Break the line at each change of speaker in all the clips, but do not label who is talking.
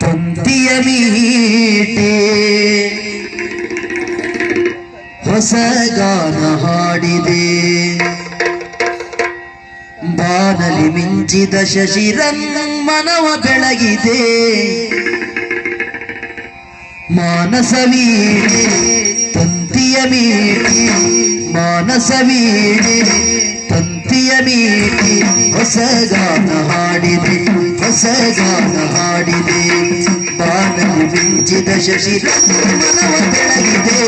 ತಂತಿಯ ಮೀಟೆ. ಹೊಸ ಗಾನ ಹಾಡಿದೆ. ಬಾನಲಿ ಮಿಂಚಿದ ಶಶಿರನ್ನಮ್ಮನವ ಬೆಳಗಿದೆ. ಮಾನಸವೀಣೆ ತಂತಿಯ ಮೀಟಿ. ಮಾನಸವೀಣೆ ತಂತಿಯ ಮೀಟಿ. ಹೊಸ ಗಾನ ಹಾಡಿದೆ ಹೊಸ ಗಾನ ಹಾಡಿದೆ ಬಾನಲಿ ಮಿಂಚಿದ ಶಶಿರಮ್ಮನವ ಬೆಳಗಿದೆ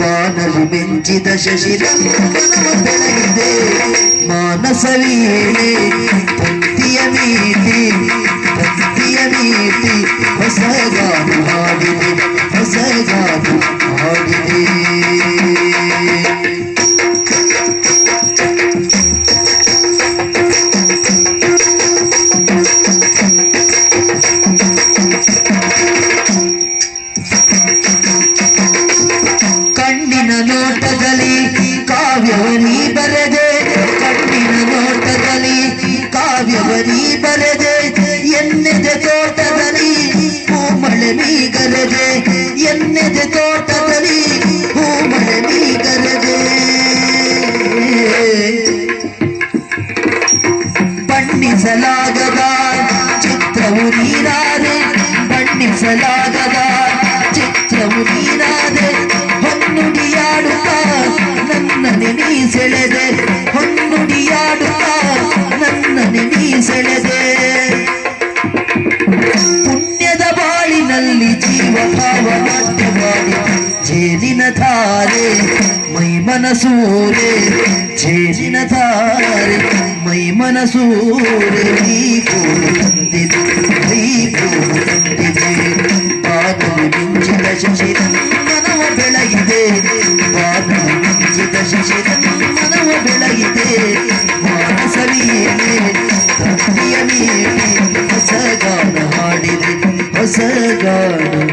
ಬಾನಲಿ ಮಿಂಚಿದ ಶಶಿರಮ್ಮನವ ಬೆಳಗಿದೆ ಮಾನಸವೀಣೆ ತಂತಿಯ ಮೀಟಿ ನೋಟದಲ್ಲಿ ಕಾವ್ಯವನಿ ಬರೆದೆ ಕಣ್ಣಿನ ನೋಟದಲ್ಲಿ ಕಾವ್ಯವನಿ ಬರೆದೆ ಎನ್ನೆದೆ ತೋಟದಲ್ಲಿ ಹೂಮಳೆ ಮೀಗರೆದೆ ಎನ್ನೆದೆ ತೋಟದಲ್ಲಿ ಹೂಮಳೆ ಮೀಗರೆದೆ ಬಣ್ಣಿಸಲಾಗದ ಚಿತ್ರವು ನೀರಾದೆ ಬಣ್ಣಿಸಲಾಗದ ಚಿತ್ರವು ನೀರಾದೆ ಹೊನ್ನುಡಿಯಾಡುತ್ತ ನನ್ನ ನೆನಿ ಸೆಳೆದೆ. ಹೊನ್ನುಡಿಯಾಡುತ್ತ ಸೆಳೆದೆ. ಬಾಳಿನಲ್ಲಿ ಜೀವ ಭಾವ ನಾಟ್ಯವಾಡಿ ಜೇನಿನ ಧಾರೆ, ಮೈ ಮನಸೂರೆ ಜೇನಿನ ಧಾರೆ, ಮೈ ನೀ ಕೋರು ತಂದಿದೆ ಮಾನ ಚಿತ ಶಶಿರಲಿ ಮನವ ಬೆಳಗಿದೆ ಮಾನಸವಿಯೇ ತಪ್ಪಿಯ ಮೇಲೆ ಹೊಸ ಗಾನ ಹಾಡಿದೆ ಹೊಸ ಗಾಡು